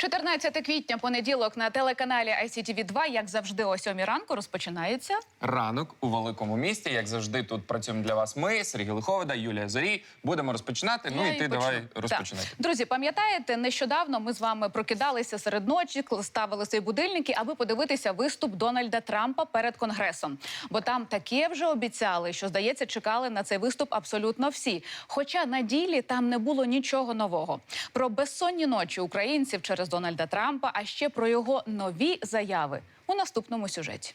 14 квітня, понеділок на телеканалі ICTV 2 як завжди, о 7 ранку розпочинається. Ранок у великому місті. Як завжди, тут працюємо для вас. Ми, Сергій Лиховида, Юлія Зорій. Будемо розпочинати. Ну Я і ти почну. давай Так. Друзі, пам'ятаєте, нещодавно ми з вами прокидалися серед ночі, ставили свої будильники, аби подивитися виступ Дональда Трампа перед конгресом. Бо там таке вже обіцяли, що здається, чекали на цей виступ абсолютно всі. Хоча на ділі там не було нічого нового. Про безсонні ночі українців через Дональда Трампа, а ще про його нові заяви у наступному сюжеті.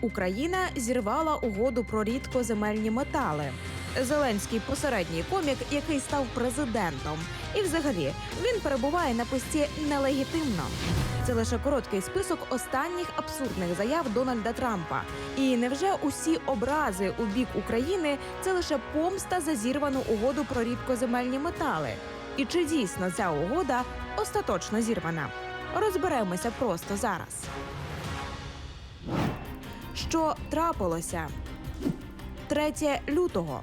Україна зірвала угоду про рідкоземельні метали. Зеленський посередній комік, який став президентом, і взагалі він перебуває на пості нелегітимно. Це лише короткий список останніх абсурдних заяв Дональда Трампа. І невже усі образи у бік України це лише помста за зірвану угоду про рідкоземельні метали? І чи дійсно ця угода остаточно зірвана? Розберемося просто зараз. Що трапилося? 3 лютого.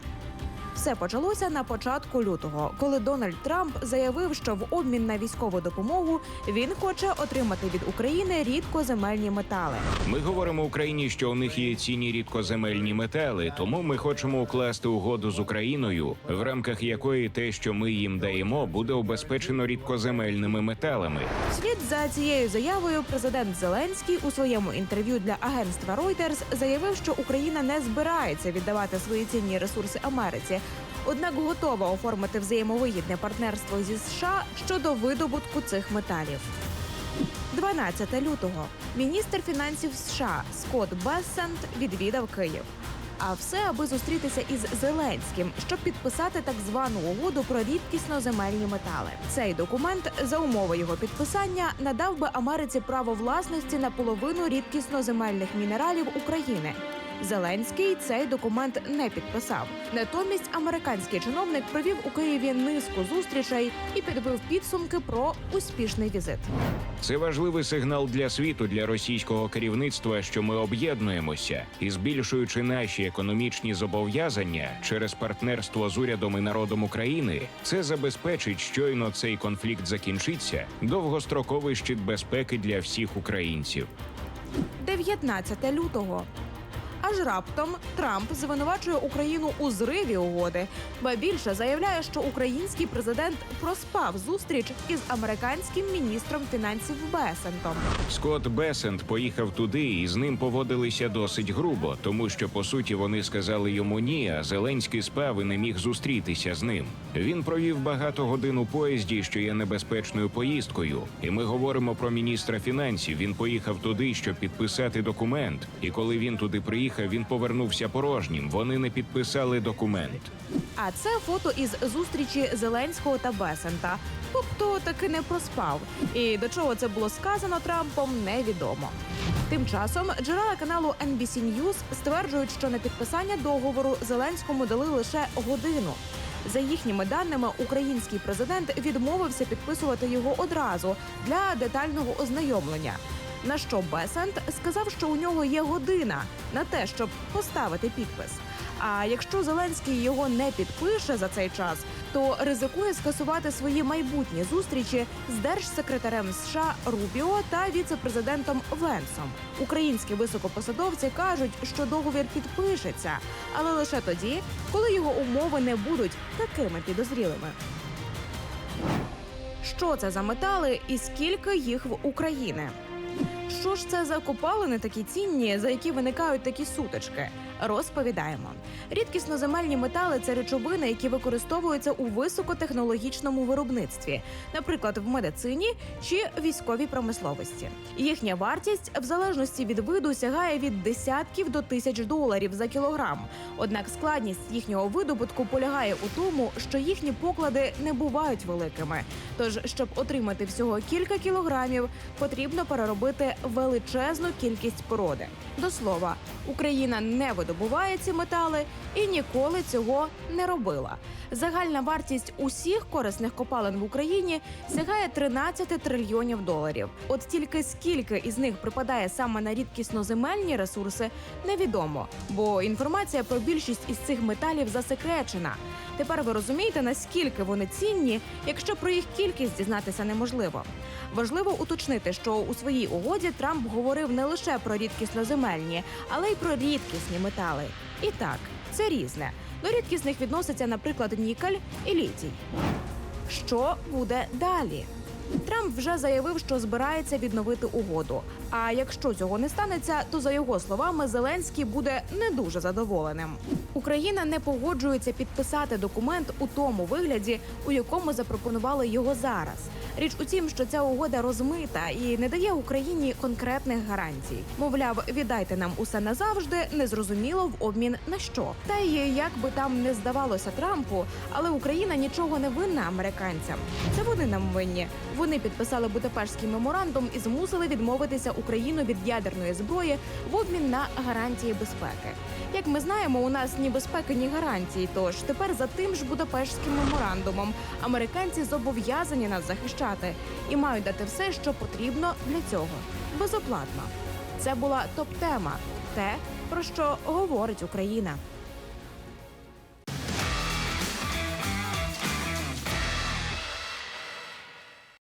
Все почалося на початку лютого, коли Дональд Трамп заявив, що в обмін на військову допомогу він хоче отримати від України рідкоземельні метали. Ми говоримо Україні, що у них є цінні рідкоземельні метали, тому ми хочемо укласти угоду з Україною, в рамках якої те, що ми їм даємо, буде обезпечено рідкоземельними металами. Слід за цією заявою президент Зеленський у своєму інтерв'ю для агентства Reuters заявив, що Україна не збирається віддавати свої цінні ресурси Америці. Однак готова оформити взаємовигідне партнерство зі США щодо видобутку цих металів. 12 лютого міністр фінансів США Скотт Бессент відвідав Київ. А все, аби зустрітися із Зеленським, щоб підписати так звану угоду про рідкісно земельні метали. Цей документ за умови його підписання надав би Америці право власності на половину рідкісно земельних мінералів України. Зеленський цей документ не підписав. Натомість американський чиновник провів у Києві низку зустрічей і підбив підсумки про успішний візит. Це важливий сигнал для світу, для російського керівництва, що ми об'єднуємося і збільшуючи наші економічні зобов'язання через партнерство з урядом і народом України, це забезпечить, щойно цей конфлікт закінчиться, довгостроковий щит безпеки для всіх українців. 19 лютого. Аж раптом Трамп звинувачує Україну у зриві угоди, ба більше заявляє, що український президент проспав зустріч із американським міністром фінансів Бесентом. Скотт Бесент поїхав туди, і з ним поводилися досить грубо, тому що по суті вони сказали йому ні, а Зеленський спав і не міг зустрітися з ним. Він провів багато годин у поїзді, що є небезпечною поїздкою. І ми говоримо про міністра фінансів. Він поїхав туди, щоб підписати документ. І коли він туди приїхав, він повернувся порожнім. Вони не підписали документ. А це фото із зустрічі Зеленського та Бесента. Тобто таки не проспав. І до чого це було сказано Трампом, невідомо. Тим часом джерела каналу NBC News стверджують, що на підписання договору Зеленському дали лише годину. За їхніми даними, український президент відмовився підписувати його одразу для детального ознайомлення. На що Бесент сказав, що у нього є година на те, щоб поставити підпис. А якщо Зеленський його не підпише за цей час, то ризикує скасувати свої майбутні зустрічі з держсекретарем США Рубіо та віцепрезидентом Венсом. Українські високопосадовці кажуть, що договір підпишеться, але лише тоді, коли його умови не будуть такими підозрілими. Що це за метали і скільки їх в Україні? Що ж це за копалини такі цінні, за які виникають такі сутички? Розповідаємо. Рідкісноземельні метали це речовини, які використовуються у високотехнологічному виробництві, наприклад, в медицині чи військовій промисловості. Їхня вартість в залежності від виду сягає від десятків до тисяч доларів за кілограм. Однак складність їхнього видобутку полягає у тому, що їхні поклади не бувають великими. Тож, щоб отримати всього кілька кілограмів, потрібно переробити величезну кількість породи. До слова, Україна не видобуває ці метали і ніколи цього не робила. Загальна вартість усіх корисних копалин в Україні сягає 13 трильйонів доларів. От тільки скільки із них припадає саме на рідкісноземельні ресурси, невідомо, бо інформація про більшість із цих металів засекречена. Тепер ви розумієте, наскільки вони цінні, якщо про їх кількість дізнатися неможливо. Важливо уточнити, що у своїй угоді Трамп говорив не лише про рідкісноземельні, але й про рідкісні метали. І так, це різне. До рідкісних відноситься, наприклад, нікель і літій. Що буде далі? Трамп вже заявив, що збирається відновити угоду. А якщо цього не станеться, то за його словами Зеленський буде не дуже задоволеним. Україна не погоджується підписати документ у тому вигляді, у якому запропонували його зараз. Річ у тім, що ця угода розмита і не дає Україні конкретних гарантій. Мовляв, віддайте нам усе назавжди, незрозуміло в обмін на що. Та й як би там не здавалося Трампу, але Україна нічого не винна американцям. Це вони нам винні. Вони підписали Будапештський меморандум і змусили відмовитися Україну від ядерної зброї в обмін на гарантії безпеки. Як ми знаємо, у нас ні безпеки, ні гарантій. Тож тепер за тим ж Будапештським меморандумом американці зобов'язані нас захищати і мають дати все, що потрібно для цього безоплатно. Це була топ-тема, те про що говорить Україна.